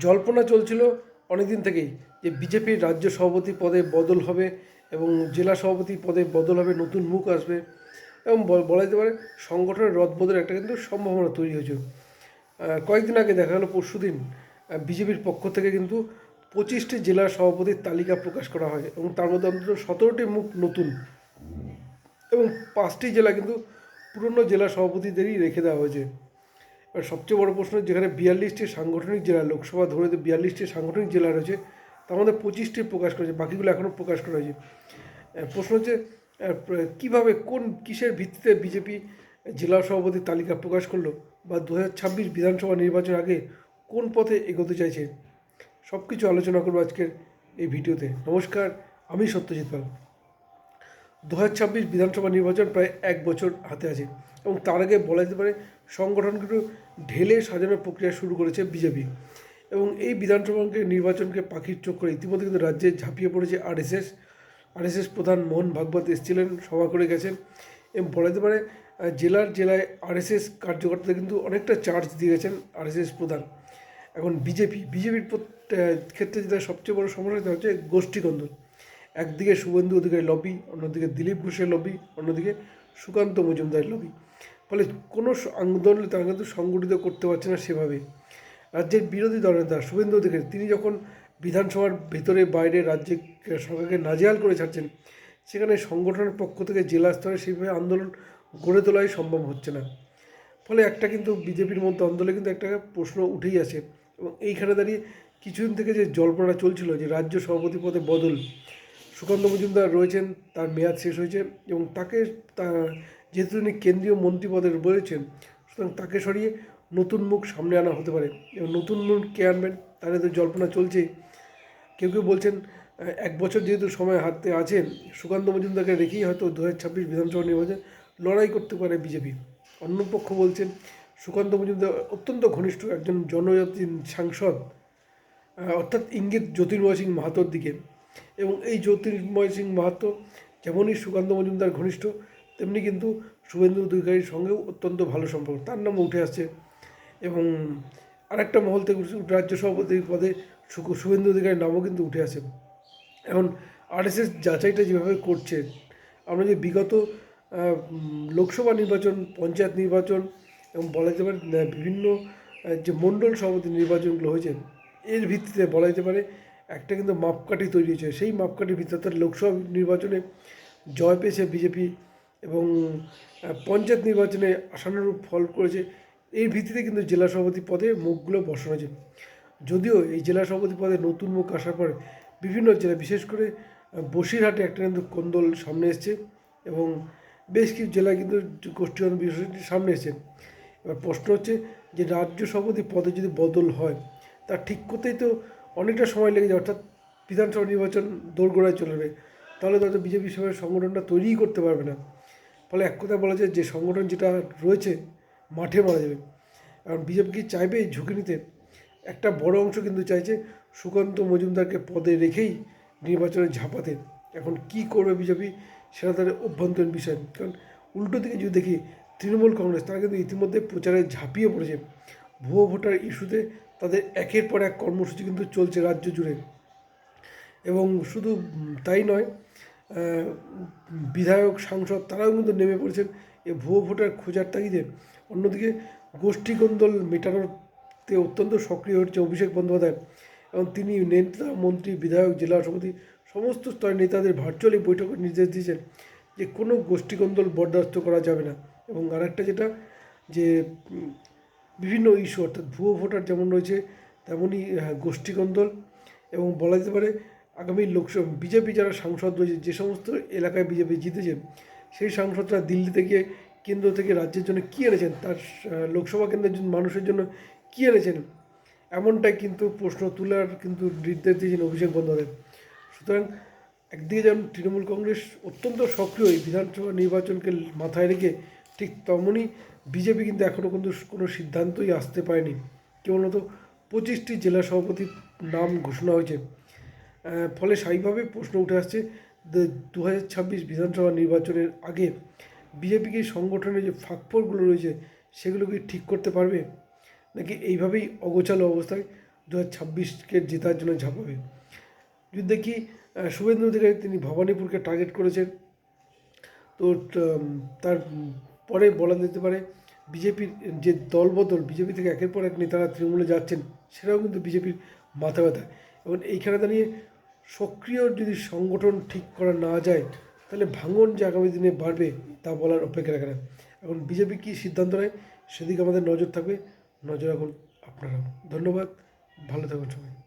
জল্পনা চলছিল অনেকদিন থেকেই যে বিজেপির রাজ্য সভাপতি পদে বদল হবে এবং জেলা সভাপতি পদে বদল হবে, নতুন মুখ আসবে এবং বল- যেতে পারে সংগঠনের রদবদলের একটা কিন্তু সম্ভাবনা তৈরি হয়েছে কয়েকদিন আগে দেখা গেলো পরশু দিন বিজেপির পক্ষ থেকে কিন্তু পঁচিশটি জেলা সভাপতির তালিকা প্রকাশ করা হয় এবং তার মধ্যে অন্তত সতেরোটি মুখ নতুন এবং পাঁচটি জেলা কিন্তু পুরনো জেলা সভাপতিদেরই রেখে দেওয়া হয়েছে। আর সবচেয়ে বড় প্রশ্ন যেখানে বিয়াল্লিশটি সাংগঠনিক জেলা, লোকসভা ধরে তো বিয়াল্লিশটি সাংগঠনিক জেলা রয়েছে, তার মধ্যে পঁচিশটি প্রকাশ করেছে, বাকিগুলো এখনও প্রকাশ করা হয়েছে প্রশ্ন হচ্ছে প্র- কোন কিসের ভিত্তিতে বিজেপি জেলা সভাপতির তালিকা প্রকাশ করল বা দু বিধানসভা নির্বাচন আগে কোন পথে এগোতে চাইছে? সব কিছু আলোচনা করব আজকের এই ভিডিওতে। নমস্কার, আমি সত্যজিৎ পাল। দু ছাব্বিশ বিধানসভা নির্বাচন প্রায় এক বছর হাতে আছে এবং তার আগে বলা যেতে পারে সংগঠনগুলো ঢেলে সাজানোর প্রক্রিয়া শুরু করেছে বিজেপি। এবং এই বিধানসভা নির্বাচনকে পাখির চোখ করে ইতিমধ্যে কিন্তু রাজ্যে ঝাঁপিয়ে পড়েছে আরএসএস। আরএসএস প্রধান মোহন ভাগবত এসেছিলেন, সভা করে গেছেন। এবং বলা যেতে পারে জেলার জেলায় আরএসএস কার্যকর্তাদের কিন্তু অনেকটা চার্জ দিয়ে গেছেন আরএসএস প্রধান। এখন বিজেপি, বিজেপির ক্ষেত্রে যেটা সবচেয়ে বড় সমস্যা হচ্ছে গোষ্ঠীকন্দল একদিকে শুভেন্দু অধিকারী লবি অন্যদিকে দিলীপ ঘোষের লবি অন্যদিকে সুকান্ত মজুমদারের লবি ফলে কোনো আন্দোলন তারা কিন্তু সংগঠিত করতে পারছে না সেভাবে। রাজ্যের বিরোধী দলের দলনেতা শুভেন্দু অধিকারী, তিনি যখন বিধানসভার ভেতরে বাইরে রাজ্যে সরকারকে নাজেহাল করে ছাড়ছেন, সেখানে সংগঠনের পক্ষ থেকে জেলা স্তরে সেইভাবে আন্দোলন গড়ে তোলাই সম্ভব হচ্ছে না। ফলে একটা কিন্তু বিজেপির মধ্যে আন্দোলনে কিন্তু একটা প্রশ্ন উঠেই আছে এবং এইখানে দাঁড়িয়ে কিছুদিন থেকে যে জল্পনা চলছিল যে রাজ্য সভাপতি পদে বদল, সুকান্ত মজুমদার রয়েছেন, তার মেয়াদ শেষ হয়েছে এবং তাকে যেহেতু তিনি কেন্দ্রীয় মন্ত্রী পদে রয়েছেন, সুতরাং তাকে সরিয়ে নতুন মুখ সামনে আনা হতে পারে। এবং নতুন মুখ কে আনবেন তাহলে তো জল্পনা চলছে। কেউ কেউ বলছেন এক বছর যেহেতু সময় হাতে আছে, সুকান্ত মজুমদারকে রেখেই হয়তো দু হাজার ছাব্বিশ বিধানসভা নির্বাচনে লড়াই করতে পারে বিজেপি। অন্য পক্ষ বলছেন, সুকান্ত মজুমদার অত্যন্ত ঘনিষ্ঠ একজন জনজাতি সাংসদ অর্থাৎ ইঙ্গিত জ্যোতির্ময় সিং মাহাতোর দিকে। এবং এই জ্যোতির্ময় সিং মাহাতো যেমনই সুকান্ত মজুমদার ঘনিষ্ঠ, তেমনি কিন্তু শুভেন্দু অধিকারীর সঙ্গেও অত্যন্ত ভালো সম্পর্ক। তার নাম উঠে আসছে। এবং আরেকটা মহল থেকে রাজ্য সভাপতি পদে শুভেন্দু অধিকারীর নামও কিন্তু উঠে আসে। এখন আরএসএস যাচাইটা যেভাবে করছে, আমরা যে বিগত লোকসভা নির্বাচন, পঞ্চায়েত নির্বাচন এবং বলা যেতে পারে বিভিন্ন যে মণ্ডল সভাপতি নির্বাচনগুলো হয়েছে, এর ভিত্তিতে বলা যেতে পারে, একটা কিন্তু মাপকাঠি তৈরি হয়েছে। সেই মাপকাঠির ভিত্তিতে লোকসভা নির্বাচনে জয় পেয়েছে বিজেপি এবং পঞ্চায়েত নির্বাচনে আশানুরূপ ফল করেছে। এর ভিত্তিতে কিন্তু জেলা সভাপতি পদে মুখগুলো বসানো হয়েছে। যদিও এই জেলা সভাপতি পদে নতুন মুখ আসার পরে বিভিন্ন জেলা, বিশেষ করে বসিরহাটে একটা কিন্তু কোন্দল সামনে এসছে এবং বেশ কিছু জেলায় কিন্তু গোষ্ঠীগত বিষয়টি সামনে এসেছে। এবার প্রশ্ন হচ্ছে যে, রাজ্য সভাপতি পদে যদি বদল হয়, তা ঠিক করতেই তো অনেকটা সময় লেগে যায়। অর্থাৎ বিধানসভা নির্বাচন দোরগোড়ায় চলে যাবে তাহলে তো বিজেপি সেভাবে সংগঠনটা তৈরিই করতে পারবে না। ফলে এক কথা বলা যায় যে সংগঠন যেটা রয়েছে, মাঠে মারা যাবে। কারণ বিজেপি কি চাইবে ঝুঁকি নিতে? একটা বড় অংশ কিন্তু চাইছে সুকান্ত মজুমদারকে পদে রেখেই নির্বাচনে ঝাঁপাতে। এখন কি করবে বিজেপি সেটা তাদের অভ্যন্তরীণ বিষয়। কারণ উল্টো দিকে যদি দেখি, তৃণমূল কংগ্রেস তারা কিন্তু ইতিমধ্যে প্রচারে ঝাঁপিয়ে পড়েছে। ভুয়ো ভোটার ইস্যুতে তাদের একের পর এক কর্মসূচি কিন্তু চলছে রাজ্য জুড়ে। এবং শুধু তাই নয় বিধায়ক, সাংসদ তারাও কিন্তু নেমে পড়েছেন। এই ভুয়ো ভোটার খোঁজার তাগিদে। অন্যদিকে গোষ্ঠীকন্দল মেটানোতে অত্যন্ত সক্রিয় হচ্ছে অভিষেক বন্দ্যোপাধ্যায় এবং তিনি নেতা, মন্ত্রী, বিধায়ক, জেলা সভাপতি সমস্ত স্তরের নেতাদের ভার্চুয়ালি বৈঠকের নির্দেশ দিয়েছেন যে কোনো গোষ্ঠীকন্দল বরদাস্ত করা যাবে না। এবং আরেকটা যেটা, যে বিভিন্ন ইস্যু, অর্থাৎ ভুয়ো ভোটার যেমন রয়েছে, তেমনই গোষ্ঠীকন্দল এবং বলা যেতে পারে আগামী লোকসভা, বিজেপি যারা সাংসদ রয়েছে, যে সমস্ত এলাকায় বিজেপি জিতেছে, সেই সাংসদরা দিল্লি থেকে কেন্দ্র থেকে রাজ্যের জন্য কী এনেছেন? তার লোকসভা কেন্দ্রের জন্য, মানুষের জন্য কী এনেছেন? এমনটাই কিন্তু প্রশ্ন তোলার কিন্তু নির্দেশ দিয়েছেন অভিষেক বন্দ্যোপাধ্যায়। সুতরাং একদিকে যেমন তৃণমূল কংগ্রেস অত্যন্ত সক্রিয় এই বিধানসভা নির্বাচনকে মাথায় রেখে ঠিক তেমনই বিজেপি কিন্তু এখনও কিন্তু কোনো সিদ্ধান্তই আসতে পারেনি। কেবলমাত্র পঁচিশটি জেলা সভাপতির নাম ঘোষণা হয়েছে। ফলে স্বাভাবিকভাবে প্রশ্ন উঠে আসছে দু হাজার ছাব্বিশ বিধানসভা নির্বাচনের আগে বিজেপিকে সংগঠনের যে ফাঁকফোরগুলো রয়েছে সেগুলোকে ঠিক করতে পারবে? নাকি এইভাবেই অগোছালো অবস্থায় দু হাজার ছাব্বিশকে জেতার জন্য ঝাঁপাবে যদি দেখি শুভেন্দু অধিকারী তিনি ভবানীপুরকে টার্গেট করেছেন। তো তার পরে বলা যেতে পারে বিজেপির যে দলবদল, বিজেপি থেকে একের পর এক নেতারা তৃণমূলে যাচ্ছেন, সেটাও কিন্তু বিজেপির মাথা ব্যথা এবং এইখানে দাঁড়িয়ে সক্রিয় যদি সংগঠন ঠিক করা না যায়, তাহলে ভাঙন যে আগামী দিনে বাড়বে তা বলার অপেক্ষা রাখে না। এখন বিজেপি কী সিদ্ধান্ত নেয়, সেদিকে আমাদের নজর থাকবে। নজর রাখুন আপনারা ধন্যবাদ। ভালো থাকুন সবাই।